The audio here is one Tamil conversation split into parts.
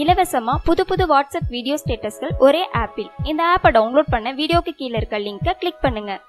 இலவசமா புது புது வாட்ஸ்அப் வீடியோ ஸ்டேட்டஸ்கள் ஒரே ஆப்பில். இந்த ஆப்பை டவுன்லோட் பண்ண வீடியோக்கு கீழே இருக்க லிங்கை கிளிக் பண்ணுங்க.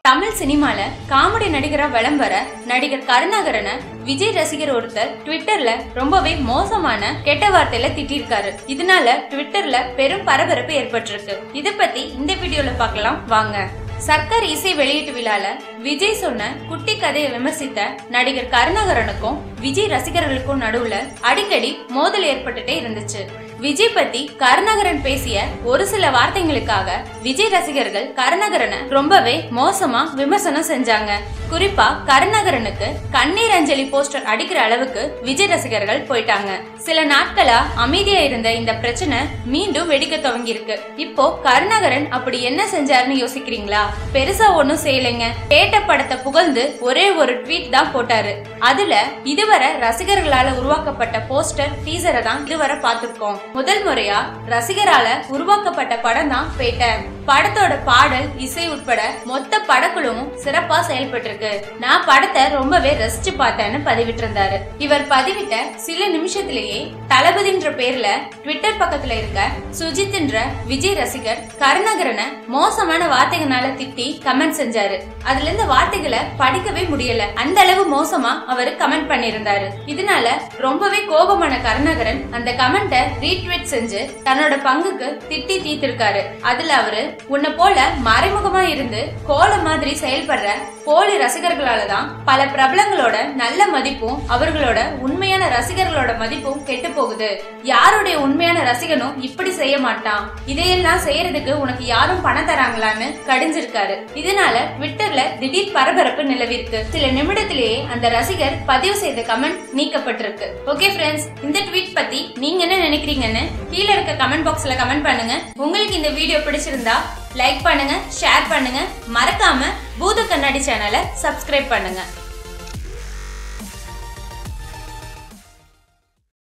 தமிழ் சினிமால காமெடி நடிகரா விளம்பர வர நடிகர் கருணாகரனை விஜய் ரசிகர் ஒருத்தர் ட்விட்டர்ல ரொம்பவே மோசமான கெட்ட வார்த்தையில திட்டிருக்காரு. இதனால ட்விட்டர்ல பெரும் பரபரப்பு ஏற்பட்டிருக்கு. இத பத்தி இந்த வீடியோல பார்க்கலாம். வாங்க. சர்க்கர் இசை வெளியீட்டு விழால விஜய் சொன்ன குட்டி கதையை விமர்சித்த நடிகர் கருணாகரனுக்கும் விஜய் ரசிகர்களுக்கும் நடுவுல அடிக்கடி மோதல் ஏற்பட்டுட்டே இருந்துச்சு. விஜய் பத்தி கருணாகரன் பேசிய ஒரு சில வார்த்தைகளுக்காக விஜய் ரசிகர்கள் கருணாகரனை ரொம்பவே மோசமா விமர்சனம் செஞ்சாங்க. குறிப்பா கருணாகரனுக்கு கண்ணீர் அஞ்சலி போஸ்டர் அடிக்கிற அளவுக்கு விஜய் ரசிகர்கள் போயிட்டாங்க. சில நாட்களா அமைதியா இருந்த இந்த பிரச்சனை மீண்டும் வெடிக்க துவங்கியிருக்கு. இப்போ கருணாகரன் அப்படி என்ன செஞ்சாருன்னு யோசிக்கிறீங்களா? பெருசா ஒண்ணும் செய்யலைங்க. பேட்ட படத்தை புகழ்ந்து ஒரே ஒரு ட்வீட் தான் போட்டாரு. அதுல இதுவரை ரசிகர்களால உருவாக்கப்பட்ட போஸ்டர் டீசரை தான் இதுவரை பார்த்திருக்கோம். முதல் முறையா ரசிகரால உருவாக்கப்பட்ட படம் தான் பேட்டர் படத்தோட பாடல் இசை உட்பட மொத்த படக்குழுவும் சிறப்பா செயல்பட்டிருக்கு. நான் படத்தை ரொம்பவே ரசிச்சு பார்த்தேன்னு பதிவிட்டிருந்தாரு. இவர் பதிவிட்ட சில நிமிஷத்திலேயே தளபதின்ற பேர்ல ட்விட்டர் பக்கத்துல இருக்க சுஜித்ன்ற விஜய் ரசிகர் கருணாகரனை மோசமான வார்த்தைகளால திட்டி கமெண்ட் செஞ்சாரு. அதுல இருந்த வார்த்தைகளை படிக்கவே முடியல. அந்த அளவு மோசமா அவரு கமெண்ட் பண்ணிருந்தாரு இதனால ரொம்பவே கோபமான கருணாகரன் அந்த கமெண்ட்டை ரீட்வீட் செஞ்சு தன்னோட பங்குக்கு திட்டி தீத்திருக்காரு அதுல அவரு உன்னை போல மறைமுகமா இருந்து கோல மாதிரி செயல்படுற போலி ரசிகர்களால தான் பல பிரபலங்களோட நல்ல மதிப்பும் அவர்களோட உண்மையான ரசிகர்களோட மதிப்பும் கெட்டு போகுது. யாருடைய உண்மையான ரசிகனும் இப்படி செய்ய மாட்டான். இதையெல்லாம் செய்யறதுக்கு உனக்கு யாரும் பணம் தராங்களான்னு கடிஞ்சிருக்காரு. இதனால ட்விட்டர்ல திடீர் பரபரப்பு நிலவிருக்கு சில நிமிடத்திலேயே அந்த ரசிகர் பதிவு செய்த கமெண்ட் நீக்கப்பட்டிருக்கு. ஓகே ஃப்ரெண்ட்ஸ் இந்த ட்வீட் பத்தி நீங்க என்ன நினைக்கிறீங்கன்னு கீழே இருக்க கமெண்ட் பாக்ஸ்ல கமெண்ட் பண்ணுங்க. உங்களுக்கு இந்த வீடியோ பிடிச்சிருந்தா லைக் பண்ணுங்க ஷேர் பண்ணுங்க. மறக்காம பூத கண்ணாடி சேனலை சப்ஸ்கிரைப் பண்ணுங்க.